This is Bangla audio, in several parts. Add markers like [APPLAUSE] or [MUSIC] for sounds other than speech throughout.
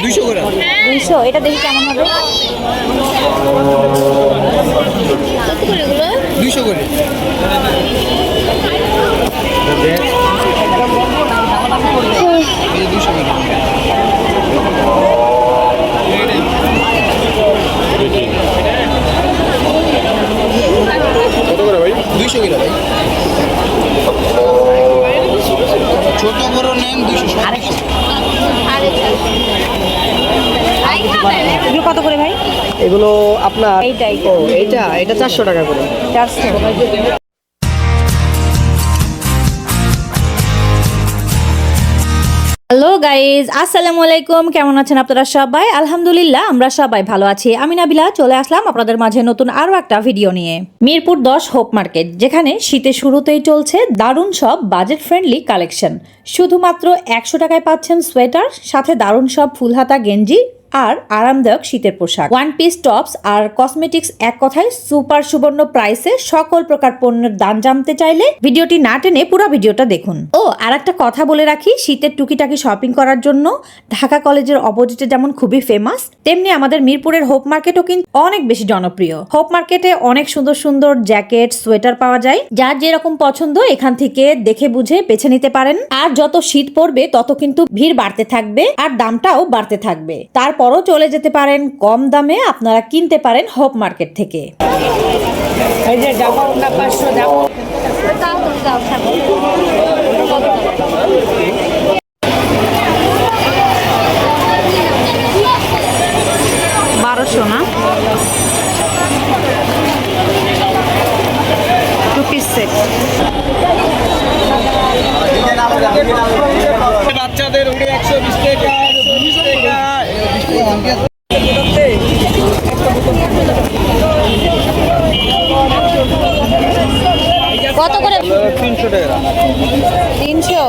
এগুলো দুইশো করে। দুইশো এটা দেখি কেমন হবে? দুইশো করে। এই দুইশো করে কত করে ভাই? দুইশো করে ভাই। ছোট বড় নেন দুইশো এগুলো কত করে ভাই? এগুলো আপনার এইটা, এইটা। ও এইটা এটা চারশো টাকা করে। চারশো। হ্যালো গাইজ আসসালামু আলাইকুম। কেমন আছেন আপনারা সবাই? আলহামদুলিল্লাহ আমরা সবাই ভালো আছি। আমি নাবিলা চলে আসলাম আপনাদের মাঝে নতুন আরও একটা ভিডিও নিয়ে। মিরপুর দশ হোপ মার্কেট যেখানে শীতে শুরুতেই চলছে দারুণ সব বাজেট ফ্রেন্ডলি কালেকশন শুধুমাত্র একশো টাকায় পাচ্ছেন সোয়েটার সাথে দারুণ সব ফুলহাতা গেঞ্জি আর আরামদায়ক শীতের পোশাক। ওয়ান পিস টপস আর কসমেটিক্স এক কথায় সুপার সুবর্ণ প্রাইসে সকল প্রকার পণ্যের দাম জানতে চাইলে ভিডিওটি না টেনে পুরো ভিডিওটা দেখুন। ও আর একটা কথা বলে রাখি, শীতের টুকিটাকি শপিং করার জন্য ঢাকা কলেজের অপোজিটে যেমন খুবই ফেমাস তেমনি আমাদের মিরপুরের হোপ মার্কেটও কিন্তু অনেক বেশি জনপ্রিয়। হোপ মার্কেটে অনেক সুন্দর সুন্দর জ্যাকেট সোয়েটার পাওয়া যায়। যার যেরকম পছন্দ এখান থেকে দেখে বুঝে বেছে নিতে পারেন। আর যত শীত পড়বে তত কিন্তু ভিড় বাড়তে থাকবে আর দামটাও বাড়তে থাকবে। তারপরও চলে যেতে পারেন কম দামে আপনারা কিনতে পারেন হোপ মার্কেট থেকে। বারোশো না? টু পিস সেট বাচ্চাদের উড়ে একশো বিশ টাকা বিশ টাকা। কত করে? তিনশো টাকা। তিনশো?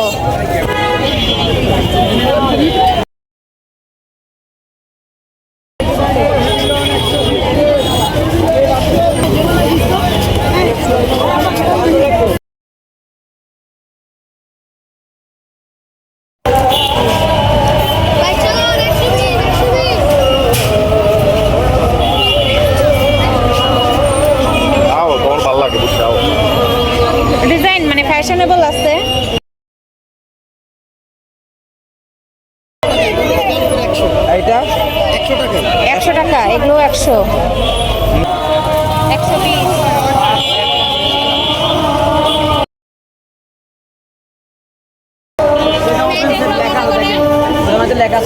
এগুলো একশো। একশো বিশ। লেখা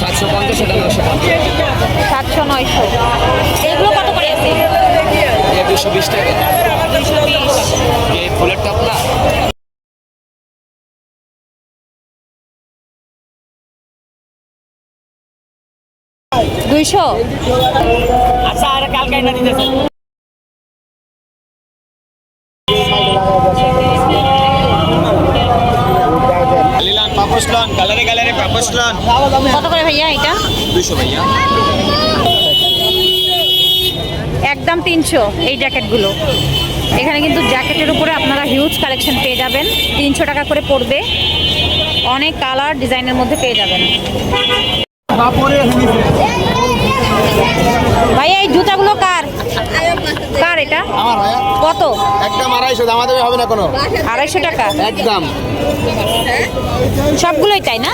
সাতশো পঞ্চাশ টাকা নশো পঞ্চাশ। সাতশো নয়শো। এগুলো কত করে আছে? দুশো বিশ টাকা। দুশো বিশ। এই ফুলের টপলা দুইশো? আচ্ছা আর কালকে না দিতেছে। পাপসলন কালারে কালারে পাপসলন কত করে ভাইয়া এটা? দুইশো ভাইয়া। একদম তিনশো এই জ্যাকেটগুলো। এখানে কিন্তু জ্যাকেটের উপরে আপনারা হিউজ কালেকশন পেয়ে যাবেন। তিনশো টাকা করে পড়বে। অনেক কালার ডিজাইনের মধ্যে পেয়ে যাবেন। ভাইয়া এই জুতাগুলো কার? কার এটা? আমার ভাইয়া। কত একদম আড়াইশো দামা দেবে হবে না কোনো? আড়াইশো টাকা? একদম। সবগুলোই তাই না?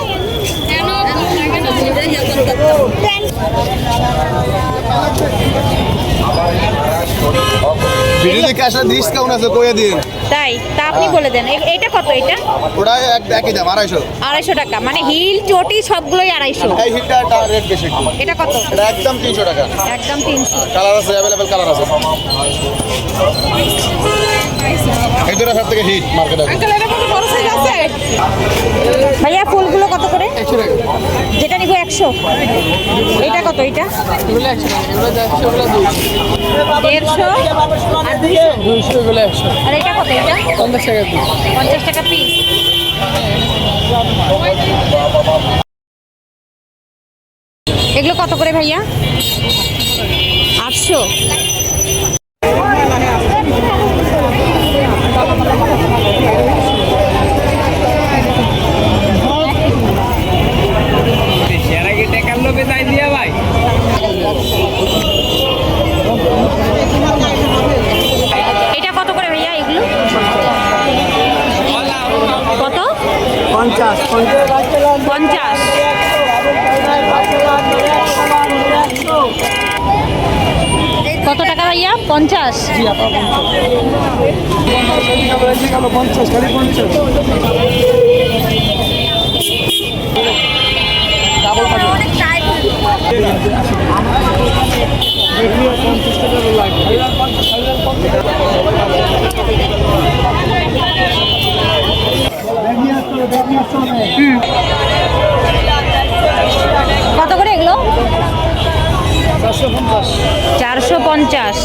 ভিডিও দেখে আসলে ডিসকাউন্ট আছে? কয়ে দিন। তাই তা আপনি বলে দেন। এটা কত এটা? ওটা এক একই দাম আড়াইশো। আড়াইশো টাকা। মানে হিল চটি সবগুলোই আড়াইশো। এই হিটটা রেট বেশি এটা কত? এটা একদম তিনশো টাকা। একদম তিনশো। কালার আছে অ্যাভেলেবেল কালার আছে। এই দুটো সব থেকে হিট মার্কেটে ভাইয়া ফুলগুলো কত করে? যেটা নিব একশো। এটা কত এটা? দেড়শো। আর এটা কত এটা? পঞ্চাশ টাকা পিস এগুলো কত করে ভাইয়া? আটশো। কত করে এগুলো? চারশো পঞ্চাশ। পঞ্চাশ পঞ্চাশ পঞ্চাশ।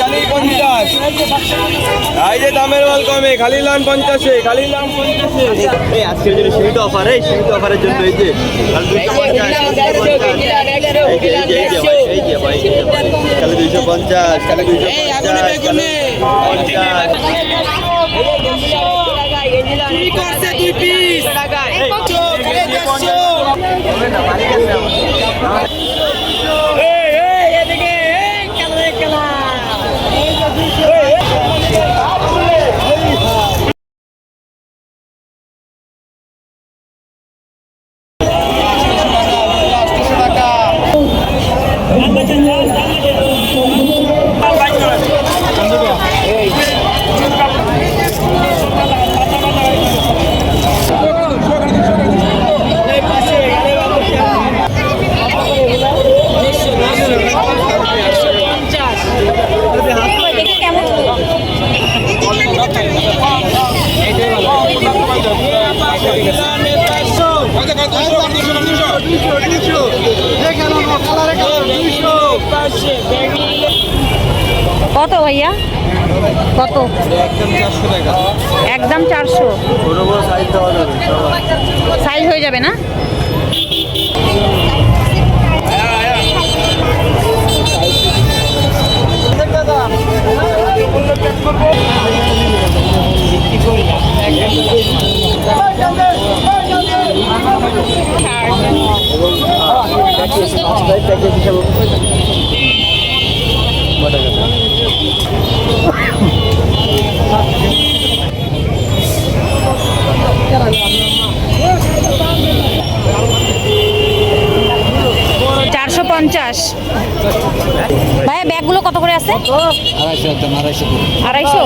খালি পঞ্চাশ এই যে দামের মাল কমে খালি লান পঞ্চাশে খালি লান পঞ্চাশে এই আজকের জন্য সীমিত অফার এই সীমিত অফারের জন্য এই যে খালি দুইশো পঞ্চাশ খালি দুইশো পঞ্চাশ খালি যাবে না? চারশো [LAUGHS] পঞ্চাশ ভাইয়া ব্যাগগুলো কত করে আছে আড়াইশো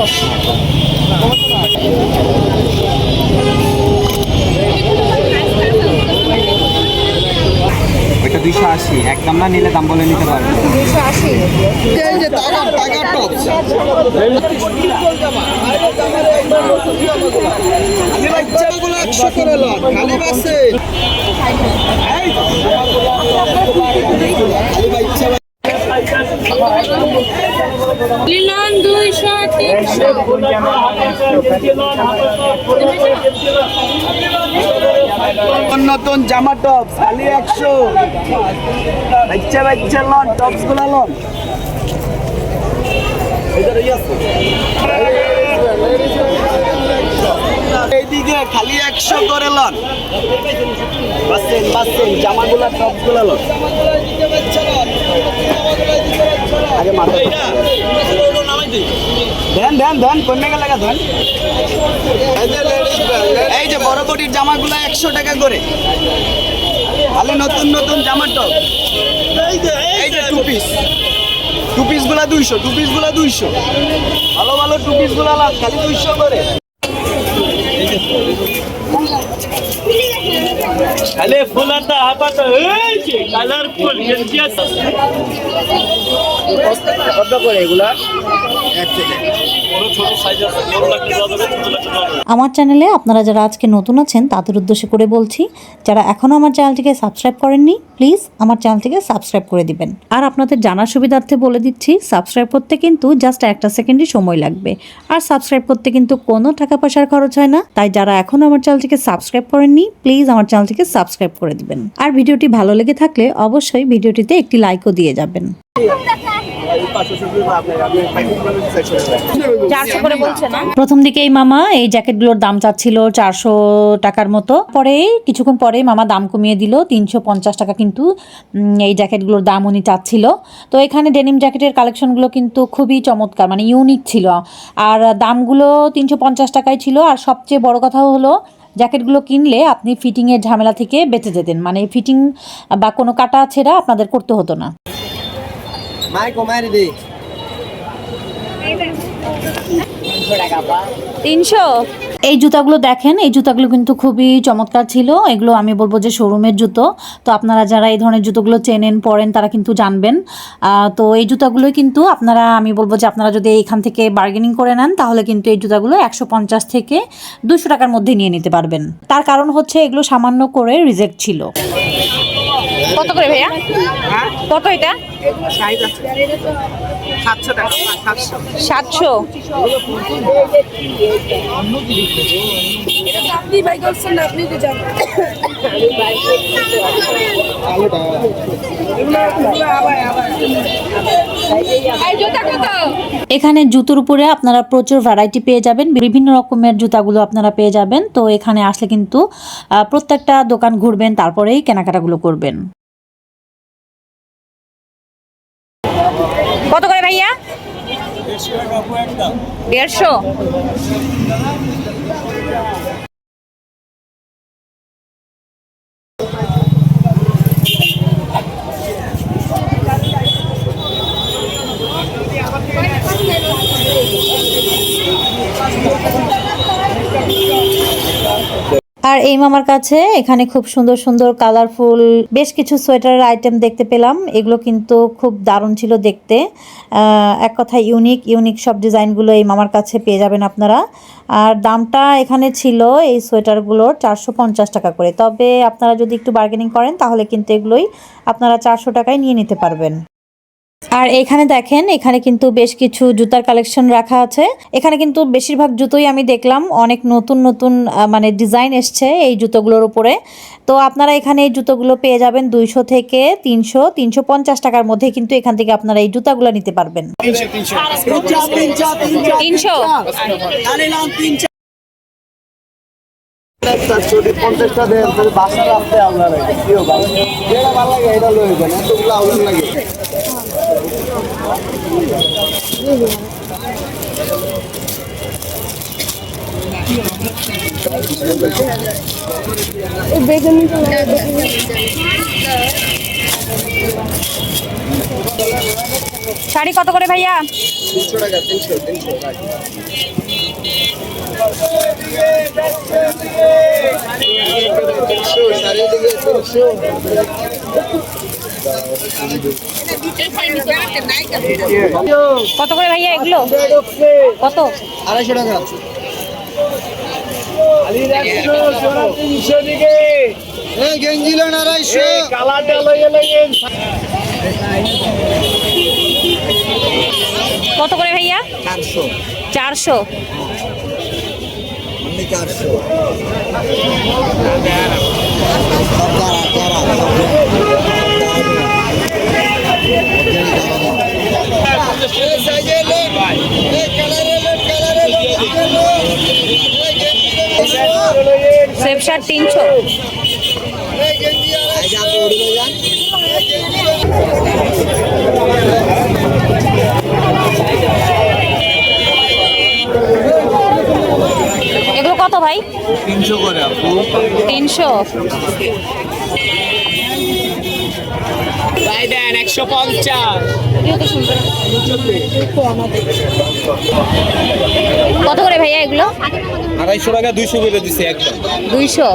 এটা দুইশো আশি। একদম না নিলে দাম বলে নিতে পারবে। দুশো আশি। খালি বাসে খালি বাচ্চা লিলন দুইশো তিনশো নতুন জামা টপ খালি একশো। বাচ্চা বাচ্চা, লন টপসগুলা লন। এইদিকে খালি একশো করে লন। বাসেন বাসেন, জামাগুলা টপসগুলা লন। আগে মাথা ধ্যান ধ্যান ধ্যান কন্যা গেলে ধ্যান এই যে বড় বডির জামাগুলো একশো টাকা করে। খালি নতুন নতুন জামার টপ। এই যে টু পিস টু পিসগুলা দুইশো টু পিসগুলা দুইশো। ভালো ভালো টু পিসগুলা লাভ খালি দুইশো করে। আলে ফুলাটা হাতাটা হয়েছে কালারফুল আছে কত করে এগুলা? বড় ছোট সাইজ আছে বড় লাগলে দেওয়া যাবে ছোট লাগলে দেওয়া যাবে আমার চ্যানেলে আপনারা যারা আজকে নতুন আছেন তাদের উদ্দেশ্য করে বলছি যারা এখনও আমার চ্যানেলটিকে সাবস্ক্রাইব করেননি প্লিজ আমার চ্যানেলটিকে সাবস্ক্রাইব করে দিবেন। আর আপনাদের জানার সুবিধার্থে বলে দিচ্ছি সাবস্ক্রাইব করতে কিন্তু জাস্ট একটা সেকেন্ডই সময় লাগবে। আর সাবস্ক্রাইব করতে কিন্তু কোনো টাকা পয়সার খরচ হয় না। তাই যারা এখনও আমার চ্যানেলটিকে সাবস্ক্রাইব করেননি প্লিজ আমার চ্যানেলটিকে সাবস্ক্রাইব করে দিবেন। আর ভিডিওটি ভালো লেগে থাকলে অবশ্যই ভিডিওটিতে একটি লাইকও দিয়ে যাবেন। প্রথম দিকে এই মামা এই জ্যাকেটগুলোর দাম চাচ্ছিল চারশো টাকার মতো। পরে কিছুক্ষণ পরে মামা দাম কমিয়ে দিল তিনশো পঞ্চাশ টাকা কিন্তু এই জ্যাকেটগুলোর দাম উনি চাচ্ছিল। তো এখানে ডেনিম জ্যাকেটের কালেকশনগুলো কিন্তু খুবই চমৎকার মানে ইউনিক ছিল। আর দামগুলো তিনশো পঞ্চাশ টাকায় ছিল আর সবচেয়ে বড় কথা হলো জ্যাকেটগুলো কিনলে আপনি ফিটিংয়ের ঝামেলা থেকে বেঁচে যেতেন। মানে ফিটিং বা কোনো কাটা ছেঁড়া আপনাদের করতে হতো না। মাইকো মারি দে। তিনশো? এই জুতাগুলো দেখেন এই জুতাগুলো কিন্তু খুবই চমৎকার ছিল। এগুলো আমি বলব যে শোরুমের জুতো। তো আপনারা যারা এই ধরনের জুতোগুলো চেনেন পরেন তারা কিন্তু জানবেন। তো এই জুতাগুলোই কিন্তু আপনারা আমি বলব যে আপনারা যদি এখান থেকে বার্গেনিং করে নেন তাহলে কিন্তু এই জুতাগুলো একশো পঞ্চাশ থেকে দুশো টাকার মধ্যে নিয়ে নিতে পারবেন। তার কারণ হচ্ছে এগুলো সামান্য করে রিজেক্ট ছিল। কত করে ভাইয়া? কত এটা? সাতশো আপনি ভাই করছেন আপনি তো কত এখানে জুতোর উপরে আপনারা প্রচুর ভ্যারাইটি পেয়ে যাবেন। বিভিন্ন রকমের জুতাগুলো আপনারা পেয়ে যাবেন। তো এখানে আসলে কিন্তু আহ, প্রত্যেকটা দোকান ঘুরবেন তারপরেই কেনাকাটাগুলো করবেন কত করে ভাইয়া দেড়শো আর এই মামার কাছে এখানে খুব সুন্দর সুন্দর কালারফুল বেশ কিছু সোয়েটারের আইটেম দেখতে পেলাম। এগুলো কিন্তু খুব দারুণ ছিল দেখতে। এক কথা ইউনিক ইউনিক সব ডিজাইনগুলো এই মামার কাছে পেয়ে যাবেন আপনারা। আর দামটা এখানে ছিল এই সোয়েটারগুলোর চারশো পঞ্চাশ টাকা করে। তবে আপনারা যদি একটু বার্গেনিং করেন, তাহলে কিন্তু এগুলোই আপনারা চারশো টাকায় নিয়ে নিতে পারবেন। আর এখানে দেখেন এখানে কিন্তু বেশ কিছু জুতার কালেকশন রাখা আছে। এখানে কিন্তু বেশিরভাগ জুতোই আমি দেখলাম অনেক নতুন নতুন মানে ডিজাইন এসছে এই জুতোগুলোর উপরে। তো আপনারা এখানে এই জুতোগুলো পেয়ে যাবেন দুইশো থেকে তিনশো তিনশো পঞ্চাশ টাকার মধ্যে কিন্তু এখান থেকে আপনারা এই জুতাগুলো নিতে পারবেন। তিনশো আপনার ভালো যেটা ভালো লাগে এটা লয়ে যান এতগুলো আউল লাগে শাড়ি কত করে ভাইয়া তিনশো টাকা তিনশো তিনশো কত করে ভাইয়া এগুলো? কত? আড়াইশো টাকা। আড়াইশো। কত করে ভাইয়া? চারশো। চারশো। চারশো। শার্ট তিনশো। এগুলো কত ভাই? তিনশো করে তিনশো। ভাই দেন একশো পঞ্চাশ। কত করে ভাইয়া এগুলো? আড়াইশো টাকা দুইশো করে দিছে একদম। দুইশো?